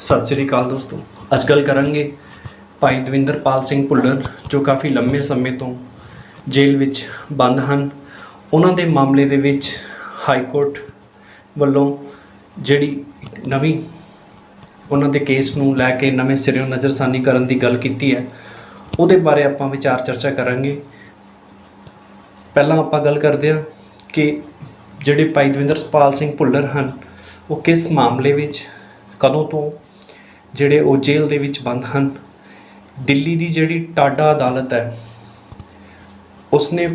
ਸਤਿ ਸ੍ਰੀ ਅਕਾਲ ਦੋਸਤੋ। ਅੱਜ ਗੱਲ ਕਰਾਂਗੇ ਭਾਈ ਦਵਿੰਦਰਪਾਲ ਸਿੰਘ ਭੁੱਲਰ, ਜੋ ਕਾਫੀ ਲੰਮੇ ਸਮੇਂ ਤੋਂ ਜੇਲ੍ਹ ਵਿੱਚ ਬੰਦ ਹਨ। ਉਹਨਾਂ ਦੇ ਮਾਮਲੇ ਦੇ ਵਿੱਚ ਹਾਈ ਕੋਰਟ ਵੱਲੋਂ ਜਿਹੜੀ ਨਵੀਂ ਉਹਨਾਂ ਦੇ ਕੇਸ ਨੂੰ ਲੈ ਕੇ ਨਵੇਂ ਸਿਰਿਓਂ ਨਜ਼ਰਸਾਨੀ ਕਰਨ ਦੀ ਗੱਲ ਕੀਤੀ ਹੈ, ਉਹਦੇ ਬਾਰੇ ਆਪਾਂ ਵਿਚਾਰ ਚਰਚਾ ਕਰਾਂਗੇ। ਪਹਿਲਾਂ ਆਪਾਂ ਗੱਲ ਕਰਦੇ ਹਾਂ ਕਿ ਜਿਹੜੇ ਭਾਈ ਦਵਿੰਦਰਪਾਲ ਸਿੰਘ ਭੁੱਲਰ ਹਨ, ਉਹ ਕਿਸ ਮਾਮਲੇ ਵਿੱਚ, ਕਦੋਂ ਤੋਂ ਜਿਹੜੇ ਉਹ ਜੇਲ੍ਹ ਦੇ ਵਿੱਚ ਬੰਦ ਹਨ। ਦਿੱਲੀ ਦੀ ਜਿਹੜੀ ਟਾਡਾ ਅਦਾਲਤ ਹੈ, ਉਸਨੇ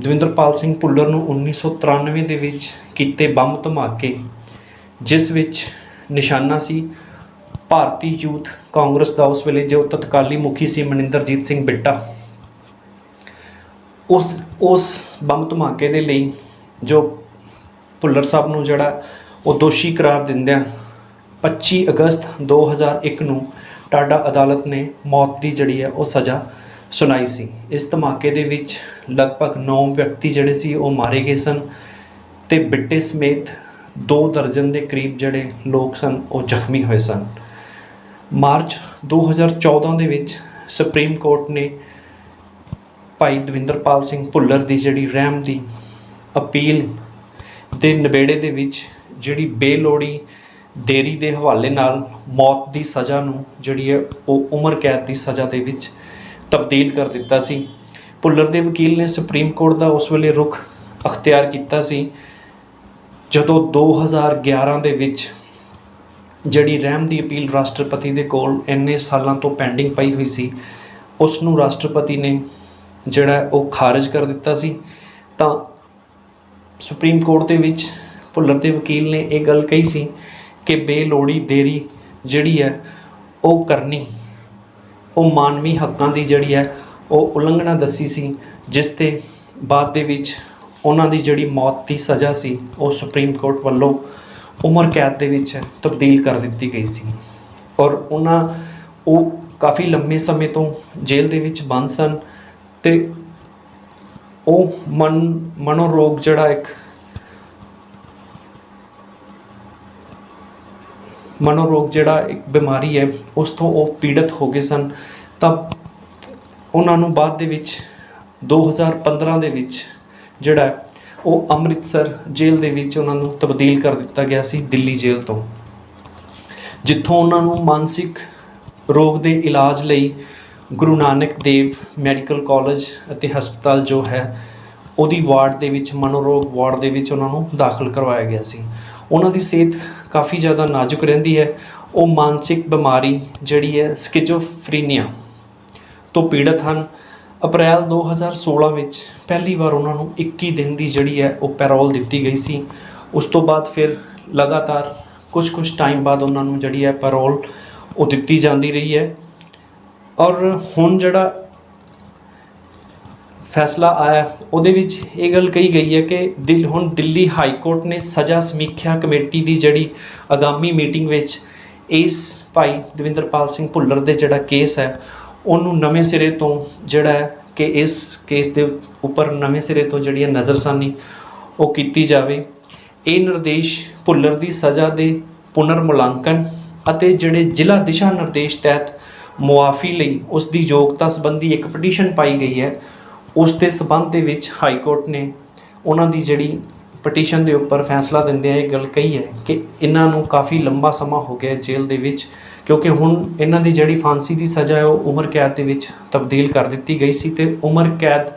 ਦਵਿੰਦਰਪਾਲ ਸਿੰਘ ਭੁੱਲਰ ਨੂੰ 1993 ਦੇ ਵਿੱਚ ਕੀਤੇ ਬੰਬ ਧਮਾਕੇ, ਜਿਸ ਵਿੱਚ ਨਿਸ਼ਾਨਾ ਸੀ, ਭਾਰਤੀ ਯੂਥ ਕਾਂਗਰਸ ਦਾ ਉਸ ਵੇਲੇ ਜੋ ਤਤਕਾਲੀ ਮੁਖੀ ਸੀ ਮਨਿੰਦਰਜੀਤ ਸਿੰਘ ਬਿੱਟਾ। ਉਸ ਉਸ ਬੰਬ ਧਮਾਕੇ ਦੇ ਲਈ ਜੋ ਭੁੱਲਰ ਸਾਹਿਬ ਨੂੰ ਜਿਹੜਾ ਉਹ ਦੋਸ਼ੀ ਕਰਾਰ ਦਿੰਦਿਆਂ 25 ਅਗਸਤ 2001 ਨੂੰ ਟਾਡਾ ਅਦਾਲਤ ਨੇ ਮੌਤ ਦੀ ਜਿਹੜੀ ਹੈ ਉਹ ਸਜ਼ਾ ਸੁਣਾਈ ਸੀ। ਇਸ ਧਮਾਕੇ ਦੇ ਵਿੱਚ ਲਗਭਗ 9 ਵਿਅਕਤੀ ਜਿਹੜੇ ਸੀ ਉਹ ਮਾਰੇ ਗਏ ਸਨ ਤੇ ਬਿੱਟੇ ਸਮੇਤ 2 ਦਰਜਨ ਦੇ ਕਰੀਬ ਜਿਹੜੇ ਲੋਕ ਸਨ ਉਹ ਜ਼ਖਮੀ ਹੋਏ ਸਨ। ਮਾਰਚ 2014 ਦੇ ਵਿੱਚ ਸੁਪਰੀਮ ਕੋਰਟ ਨੇ ਭਾਈ ਦਵਿੰਦਰਪਾਲ ਸਿੰਘ ਭੁੱਲਰ ਦੀ ਜਿਹੜੀ ਰਹਿਮ ਦੀ ਅਪੀਲ ਦੇ ਨਿਬੇੜੇ ਦੇ ਵਿੱਚ ਜਿਹੜੀ ਬੇਲੋੜੀ ਦੇਰੀ ਦੇ ਹਵਾਲੇ ਨਾਲ ਮੌਤ ਦੀ ਸਜ਼ਾ ਨੂੰ ਜਿਹੜੀ ਹੈ ਉਹ ਉਮਰ ਕੈਦ ਦੀ ਸਜ਼ਾ ਦੇ ਵਿੱਚ ਤਬਦੀਲ ਕਰ ਦਿੱਤਾ ਸੀ। ਭੁੱਲਰ ਦੇ ਵਕੀਲ ਨੇ ਸੁਪਰੀਮ ਕੋਰਟ ਦਾ ਉਸ ਵੇਲੇ ਰੁਖ ਅਖਤਿਆਰ ਕੀਤਾ ਸੀ, ਜਦੋਂ 2011 ਦੇ ਵਿੱਚ ਜਿਹੜੀ ਰਹਿਮ ਦੀ ਅਪੀਲ ਰਾਸ਼ਟਰਪਤੀ ਦੇ ਕੋਲ ਇੰਨੇ ਸਾਲਾਂ ਤੋਂ ਪੈਂਡਿੰਗ ਪਈ ਹੋਈ ਸੀ, ਉਸ ਨੂੰ ਰਾਸ਼ਟਰਪਤੀ ਨੇ ਜਿਹੜਾ ਉਹ ਖਾਰਜ ਕਰ ਦਿੱਤਾ ਸੀ। ਤਾਂ ਸੁਪਰੀਮ ਕੋਰਟ ਦੇ ਵਿੱਚ ਭੁੱਲਰ ਦੇ ਵਕੀਲ ਨੇ ਇਹ ਗੱਲ ਕਹੀ ਸੀ ਕਿ ਬੇਲੋੜੀ ਦੇਰੀ ਜਿਹੜੀ ਹੈ, ਉਹ ਕਰਨੀ, ਉਹ ਮਾਨਵੀ ਹੱਕਾਂ ਦੀ ਜਿਹੜੀ ਹੈ, ਉਹ ਉਲੰਘਣਾ ਦੱਸੀ ਸੀ, ਜਿਸ ਤੇ ਬਾਅਦ ਦੇ ਵਿੱਚ ਉਹਨਾਂ ਦੀ ਜਿਹੜੀ ਮੌਤ ਦੀ ਸਜ਼ਾ ਸੀ, ਉਹ ਸੁਪਰੀਮ ਕੋਰਟ ਵੱਲੋਂ ਉਮਰ ਕੈਦ ਦੇ ਵਿੱਚ ਤਬਦੀਲ ਕਰ ਦਿੱਤੀ ਗਈ ਸੀ। ਔਰ ਉਹਨਾਂ ਉਹ ਕਾਫੀ ਲੰਮੇ ਸਮੇਂ ਤੋਂ ਜੇਲ੍ਹ ਦੇ ਵਿੱਚ ਬੰਦ ਸਨ ਤੇ ਉਹ ਮਨ, ਮਨੋਰੋਗ ਜਿਹੜਾ ਇੱਕ ਮਨੋਰੋਗ ਜਿਹੜਾ ਇੱਕ ਬਿਮਾਰੀ ਹੈ, ਉਸ ਤੋਂ ਉਹ ਪੀੜਤ ਹੋ ਗਏ ਸਨ। ਤਾਂ ਉਹਨਾਂ ਨੂੰ ਬਾਅਦ ਦੇ ਵਿੱਚ 2015 ਦੇ ਵਿੱਚ ਜਿਹੜਾ ਉਹ ਅੰਮ੍ਰਿਤਸਰ ਜੇਲ੍ਹ ਦੇ ਵਿੱਚ ਉਹਨਾਂ ਨੂੰ ਤਬਦੀਲ ਕਰ ਦਿੱਤਾ ਗਿਆ ਸੀ, ਦਿੱਲੀ ਜੇਲ੍ਹ ਤੋਂ। ਜਿੱਥੋਂ ਉਹਨਾਂ ਨੂੰ ਮਾਨਸਿਕ ਰੋਗ ਦੇ ਇਲਾਜ ਲਈ ਗੁਰੂ ਨਾਨਕ ਦੇਵ ਮੈਡੀਕਲ ਕਾਲਜ ਅਤੇ ਹਸਪਤਾਲ ਜੋ ਹੈ, ਉਹਦੀ ਵਾਰਡ ਦੇ ਵਿੱਚ, ਮਨੋਰੋਗ ਵਾਰਡ ਦੇ ਵਿੱਚ ਉਹਨਾਂ ਨੂੰ ਦਾਖਲ ਕਰਵਾਇਆ ਗਿਆ ਸੀ। ਉਹਨਾਂ ਦੀ ਸਿਹਤ ਕਾਫੀ ਜ਼ਿਆਦਾ ਨਾਜ਼ੁਕ ਰਹਿੰਦੀ ਹੈ। ਉਹ ਮਾਨਸਿਕ ਬਿਮਾਰੀ ਜਿਹੜੀ ਹੈ ਸਕਿਜ਼ੋਫਰੀਨੀਆ ਤੋਂ ਪੀੜਤ ਹਨ। ਅਪ੍ਰੈਲ 2016 ਵਿੱਚ ਪਹਿਲੀ ਵਾਰ ਉਹਨਾਂ ਨੂੰ 21 ਦਿਨ ਦੀ ਜਿਹੜੀ ਹੈ, ਉਹ ਪੈਰੋਲ ਦਿੱਤੀ ਗਈ ਸੀ। ਉਸ ਤੋਂ ਬਾਅਦ ਫਿਰ ਲਗਾਤਾਰ ਕੁਝ ਕੁਝ ਟਾਈਮ ਬਾਅਦ ਉਹਨਾਂ ਨੂੰ ਜਿਹੜੀ ਹੈ, ਪੈਰੋਲ ਉਹ ਦਿੱਤੀ ਜਾਂਦੀ ਰਹੀ ਹੈ। ਔਰ ਹੁਣ ਜਿਹੜਾ ਫੈਸਲਾ ਆਇਆ। ਉਹਦੇ ਵਿੱਚ ਇਹ ਗੱਲ ਕਹੀ ਗਈ ਹੈ ਕਿ ਦਿਲ ਹੁਣ ਦਿੱਲੀ ਹਾਈ ਕੋਰਟ ਨੇ ਸਜ਼ਾ ਸਮੀਖਿਆ ਕਮੇਟੀ ਦੀ ਜਿਹੜੀ ਆਗਾਮੀ ਮੀਟਿੰਗ ਵਿੱਚ ਇਸ ਭਾਈ ਦਵਿੰਦਰਪਾਲ ਸਿੰਘ ਭੁੱਲਰ ਦੇ ਜਿਹੜਾ ਕੇਸ ਹੈ, ਉਹਨੂੰ ਨਵੇਂ ਸਿਰੇ ਤੋਂ ਜਿਹੜਾ ਹੈ ਕਿ ਇਸ ਕੇਸ ਦੇ ਉੱਪਰ ਨਵੇਂ ਸਿਰੇ ਤੋਂ ਜਿਹੜੀ ਹੈ ਨਜ਼ਰਸਾਨੀ ਉਹ ਕੀਤੀ ਜਾਵੇ। ਇਹ ਨਿਰਦੇਸ਼ ਭੁੱਲਰ ਦੀ ਸਜ਼ਾ ਦੇ ਪੁਨਰ ਮੁਲਾਂਕਣ ਅਤੇ ਜਿਹੜੇ ਜ਼ਿਲ੍ਹਾ ਦਿਸ਼ਾ ਨਿਰਦੇਸ਼ ਤਹਿਤ ਮੁਆਫੀ ਲਈ ਉਸ ਦੀ ਯੋਗਤਾ ਸੰਬੰਧੀ ਇੱਕ ਪਟੀਸ਼ਨ ਪਾਈ ਗਈ ਹੈ ਉਸ ਦੇ ਸਬੰਧ ਦੇ ਵਿੱਚ ਹਾਈ ਕੋਰਟ ਨੇ ਉਹਨਾਂ ਦੀ ਜਿਹੜੀ ਪਟੀਸ਼ਨ ਦੇ ਉੱਪਰ ਫੈਸਲਾ ਦਿੰਦਿਆਂ ਇਹ ਗੱਲ ਕਹੀ ਹੈ ਕਿ ਇਹਨਾਂ ਨੂੰ ਕਾਫੀ ਲੰਬਾ ਸਮਾਂ ਹੋ ਗਿਆ ਜੇਲ੍ਹ ਦੇ ਵਿੱਚ, ਕਿਉਂਕਿ ਹੁਣ ਇਹਨਾਂ ਦੀ ਜਿਹੜੀ ਫਾਂਸੀ ਦੀ ਸਜ਼ਾ ਹੈ, ਉਹ ਉਮਰ ਕੈਦ ਦੇ ਵਿੱਚ ਤਬਦੀਲ ਕਰ ਦਿੱਤੀ ਗਈ ਸੀ ਤੇ ਉਮਰ ਕੈਦ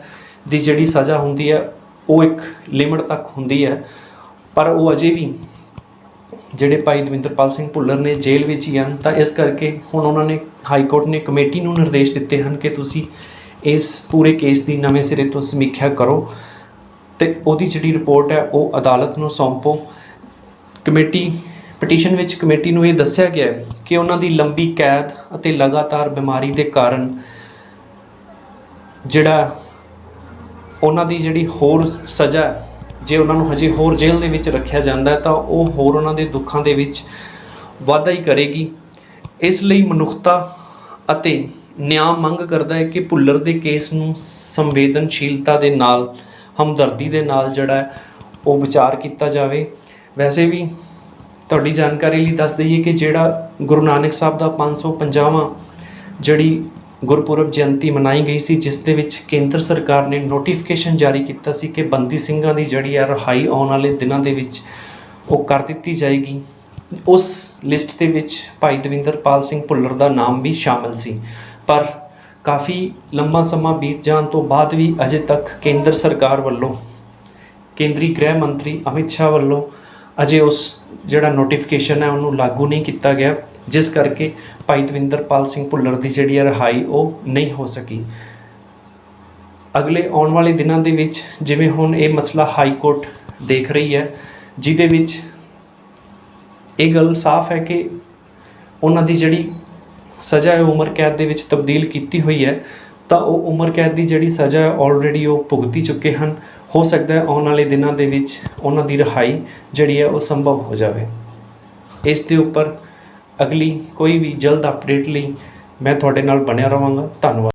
ਦੀ ਜਿਹੜੀ ਸਜ਼ਾ ਹੁੰਦੀ ਹੈ, ਉਹ ਇੱਕ ਲਿਮਟ ਤੱਕ ਹੁੰਦੀ ਹੈ। ਪਰ ਉਹ ਅਜੇ ਵੀ ਜਿਹੜੇ ਭਾਈ ਦਵਿੰਦਰਪਾਲ ਸਿੰਘ ਭੁੱਲਰ ਨੇ ਜੇਲ੍ਹ ਵਿੱਚ ਹੀ ਹਨ, ਤਾਂ ਇਸ ਕਰਕੇ ਹੁਣ ਉਹਨਾਂ ਨੇ ਹਾਈ ਕੋਰਟ ਨੇ ਕਮੇਟੀ ਨੂੰ ਨਿਰਦੇਸ਼ ਦਿੱਤੇ ਹਨ ਕਿ ਤੁਸੀਂ ਇਸ ਪੂਰੇ ਕੇਸ ਦੀ ਨਵੇਂ ਸਿਰੇ ਤੋਂ ਸਮੀਖਿਆ ਕਰੋ ਤੇ ਉਹਦੀ ਜਿਹੜੀ ਰਿਪੋਰਟ ਹੈ, ਉਹ ਅਦਾਲਤ ਨੂੰ ਸੌਂਪੋ। ਕਮੇਟੀ, ਪਟੀਸ਼ਨ ਵਿੱਚ ਕਮੇਟੀ ਨੂੰ ਇਹ ਦੱਸਿਆ ਗਿਆ ਕਿ ਉਹਨਾਂ ਦੀ ਲੰਬੀ ਕੈਦ ਅਤੇ ਲਗਾਤਾਰ ਬਿਮਾਰੀ ਦੇ ਕਾਰਨ ਜਿਹੜਾ ਉਹਨਾਂ ਦੀ ਜਿਹੜੀ ਹੋਰ ਸਜ਼ਾ ਜੇ ਉਹਨਾਂ ਨੂੰ ਹਜੇ ਹੋਰ ਜੇਲ੍ਹ ਦੇ ਵਿੱਚ ਰੱਖਿਆ ਜਾਂਦਾ ਤਾਂ ਉਹ ਹੋਰ ਉਹਨਾਂ ਦੇ ਦੁੱਖਾਂ ਦੇ ਵਿੱਚ ਵਾਧਾ ਹੀ ਕਰੇਗੀ। ਇਸ ਲਈ ਮਨੁੱਖਤਾ ਅਤੇ ਨਿਆਂ ਮੰਗ ਕਰਦਾ ਹੈ ਕਿ ਭੁੱਲਰ ਦੇ ਕੇਸ ਨੂੰ ਸੰਵੇਦਨਸ਼ੀਲਤਾ ਦੇ ਨਾਲ, ਹਮਦਰਦੀ ਦੇ ਨਾਲ ਜਿਹੜਾ ਉਹ ਵਿਚਾਰ ਕੀਤਾ ਜਾਵੇ। ਵੈਸੇ ਵੀ ਤੁਹਾਡੀ ਜਾਣਕਾਰੀ ਲਈ ਦੱਸ ਦਈਏ ਕਿ ਜਿਹੜਾ ਗੁਰੂ ਨਾਨਕ ਸਾਹਿਬ ਦਾ 550ਵਾਂ ਜਿਹੜੀ ਗੁਰਪੁਰਬ ਜਯੰਤੀ ਮਨਾਈ ਗਈ ਸੀ, ਜਿਸ ਦੇ ਵਿੱਚ ਕੇਂਦਰ ਸਰਕਾਰ ਨੇ ਨੋਟੀਫਿਕੇਸ਼ਨ ਜਾਰੀ ਕੀਤਾ ਸੀ ਕਿ ਬੰਦੀ ਸਿੰਘਾਂ ਦੀ ਜਿਹੜੀ ਹੈ, ਰਿਹਾਈ ਆਉਣ ਵਾਲੇ ਦਿਨਾਂ ਦੇ ਵਿੱਚ ਉਹ ਕਰ ਦਿੱਤੀ ਜਾਏਗੀ। ਉਸ ਲਿਸਟ ਦੇ ਵਿੱਚ ਭਾਈ ਦਵਿੰਦਰਪਾਲ ਸਿੰਘ ਭੁੱਲਰ ਦਾ ਨਾਮ ਵੀ ਸ਼ਾਮਲ ਸੀ। ਪਰ ਕਾਫੀ ਲੰਮਾ ਸਮਾਂ ਬੀਤ ਜਾਣ ਤੋਂ ਬਾਅਦ ਵੀ ਅਜੇ ਤੱਕ ਕੇਂਦਰ ਸਰਕਾਰ ਵੱਲੋਂ ਕੇਂਦਰੀ ਗ੍ਰਹਿ ਮੰਤਰੀ ਅਮਿਤ ਸ਼ਾਹ ਵੱਲੋਂ ਅਜੇ ਉਸ ਜਿਹੜਾ ਨੋਟੀਫਿਕੇਸ਼ਨ ਹੈ ਉਹਨੂੰ ਲਾਗੂ ਨਹੀਂ ਕੀਤਾ ਗਿਆ, ਜਿਸ ਕਰਕੇ ਭਾਈ ਦਵਿੰਦਰਪਾਲ ਸਿੰਘ ਭੁੱਲਰ ਦੀ ਜਿਹੜੀ ਹੈ ਰਿਹਾਈ ਉਹ ਨਹੀਂ ਹੋ ਸਕੀ। ਅਗਲੇ ਆਉਣ ਵਾਲੇ ਦਿਨਾਂ ਦੇ ਵਿੱਚ ਜਿਵੇਂ ਹੁਣ ਇਹ ਮਸਲਾ ਹਾਈ ਕੋਰਟ ਦੇਖ ਰਹੀ ਹੈ, ਜਿਹਦੇ ਵਿੱਚ ਇਹ ਗੱਲ ਸਾਫ਼ ਹੈ ਕਿ ਉਹਨਾਂ ਦੀ ਜਿਹੜੀ ਸਜ਼ਾ ਹੈ ਉਮਰ ਕੈਦ ਦੇ ਵਿੱਚ ਤਬਦੀਲ ਕੀਤੀ ਹੋਈ ਹੈ, ਤਾਂ ਉਹ ਉਮਰ ਕੈਦ ਦੀ ਜਿਹੜੀ ਸਜ਼ਾ ਹੈ ਆਲਰੇਡੀ ਉਹ ਭੁਗਤੀ ਚੁੱਕੇ ਹਨ। ਹੋ ਸਕਦਾ ਹੈ ਆਉਣ ਵਾਲੇ ਦਿਨਾਂ ਦੇ ਵਿੱਚ ਉਹਨਾਂ ਦੀ ਰਿਹਾਈ ਜਿਹੜੀ ਹੈ, ਉਹ ਸੰਭਵ ਹੋ ਜਾਵੇ। ਇਸ ਦੇ ਉੱਪਰ ਅਗਲੀ ਕੋਈ ਵੀ ਜਲਦ ਅਪਡੇਟ ਲਈ ਮੈਂ ਤੁਹਾਡੇ ਨਾਲ ਬਣਿਆ ਰਹਾਂਗਾ। ਧੰਨਵਾਦ।